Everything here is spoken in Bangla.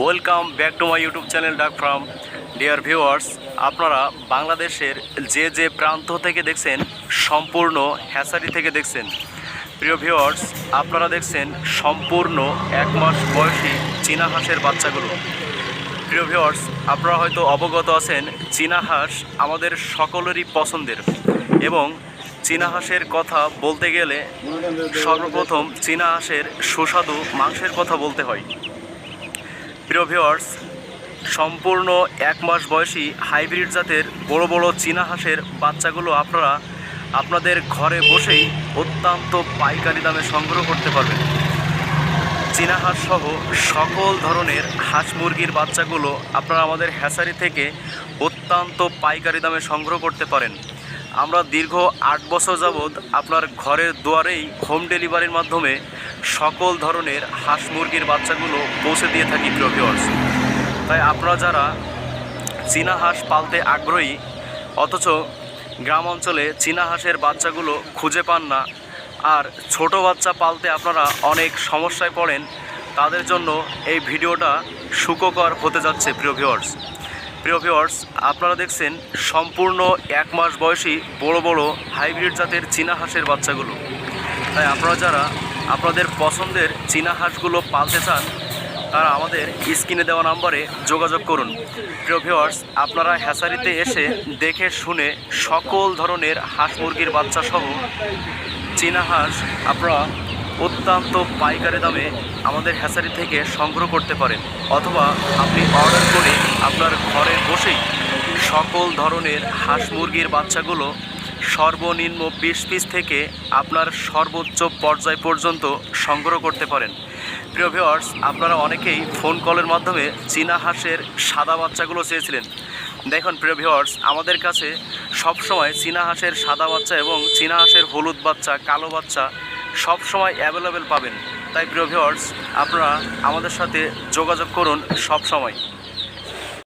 Welcome back to my YouTube channel ডাক ফ্রম ডিয়ার ভিউয়ার্স আপনারা বাংলাদেশের যে যে প্রান্ত থেকে দেখছেন, সম্পূর্ণ হ্যাসারি থেকে দেখছেন। প্রিয় ভিউয়ার্স আপনারা দেখছেন সম্পূর্ণ এক মাস বয়সী চীনা হাঁসের বাচ্চাগুলো। প্রিয় ভিউয়ার্স আপনারা হয়তো অবগত আছেন, চীনা হাঁস আমাদের সকলেরই পছন্দের। এবং চীনা হাঁসের কথা বলতে গেলে সর্বপ্রথম চীনা হাঁসের সুস্বাদু মাংসের কথা বলতে হয়। প্রিয় ভিউয়ার্স সম্পূর্ণ এক মাস বয়সী হাইব্রিড জাতের বড় বড় চীনা হাঁসের বাচ্চাগুলো আপনারা আপনাদের ঘরে বসেই অত্যন্ত পাইকারি দামে সংগ্রহ করতে পারবেন। চীনা হাঁস সহ সকল ধরনের হাঁস মুরগির বাচ্চাগুলো আপনারা আমাদের হ্যাসারি থেকে অত্যন্ত পাইকারি দামে সংগ্রহ করতে পারেন। আমরা দীর্ঘ আট বছর যাবৎ আপনার ঘরের দুয়ারেই হোম ডেলিভারির মাধ্যমে সকল ধরনের হাঁস মুরগির বাচ্চাগুলো পৌঁছে দিয়ে থাকি, প্রিয় ভিউয়ার্স তাই আপনারা যারা চীনা হাঁস পালতে আগ্রহী, অথচ গ্রাম অঞ্চলে চীনা হাঁসের বাচ্চাগুলো খুঁজে পান না, আর ছোট বাচ্চা পালতে আপনারা অনেক সমস্যায় পড়েন, তাদের জন্য এই ভিডিওটা সুখকর হতে যাচ্ছে, প্রিয় ভিউয়ার্স প্রিয় ভিউয়ার্স আপনারা দেখছেন সম্পূর্ণ এক মাস বয়সী বড় বড় হাইব্রিড জাতের চীনা হাঁসের বাচ্চাগুলো। তাই আপনারা যারা আপনাদের পছন্দের চীনা হাঁসগুলো পালতে চান, তারা আমাদের স্ক্রিনে দেওয়া নাম্বারে যোগাযোগ করুন। প্রিয় ভিউয়ার্স আপনারা হ্যাসারিতে এসে দেখে শুনে সকল ধরনের হাঁস মুরগির বাচ্চা সহ চীনা হাঁস আপনারা অত্যন্ত পাইকারি দামে আমাদের হ্যাসারি থেকে সংগ্রহ করতে পারেন। অথবা আপনি অর্ডার করে সকল ধরনের হাঁস মুরগির বাচ্চাগুলো সর্বনিম্ন বিশ পিস থেকে আপনার সর্বোচ্চ পর্যায় পর্যন্ত সংগ্রহ করতে পারেন। প্রিয় ভিউয়ার্স আপনারা অনেকেই ফোন কলের মাধ্যমে চীনা হাঁসের সাদা বাচ্চাগুলো চেয়েছিলেন। দেখুন, প্রিয় ভিউয়ার্স আমাদের কাছে সবসময় চীনা হাঁসের সাদা বাচ্চা এবং চীনা হাঁসের হলুদ বাচ্চা, কালো বাচ্চা সব সময় অ্যাভেলেবেল পাবেন। তাই, প্রিয় ভিউয়ার্স আপনারা আমাদের সাথে যোগাযোগ করুন সব সময়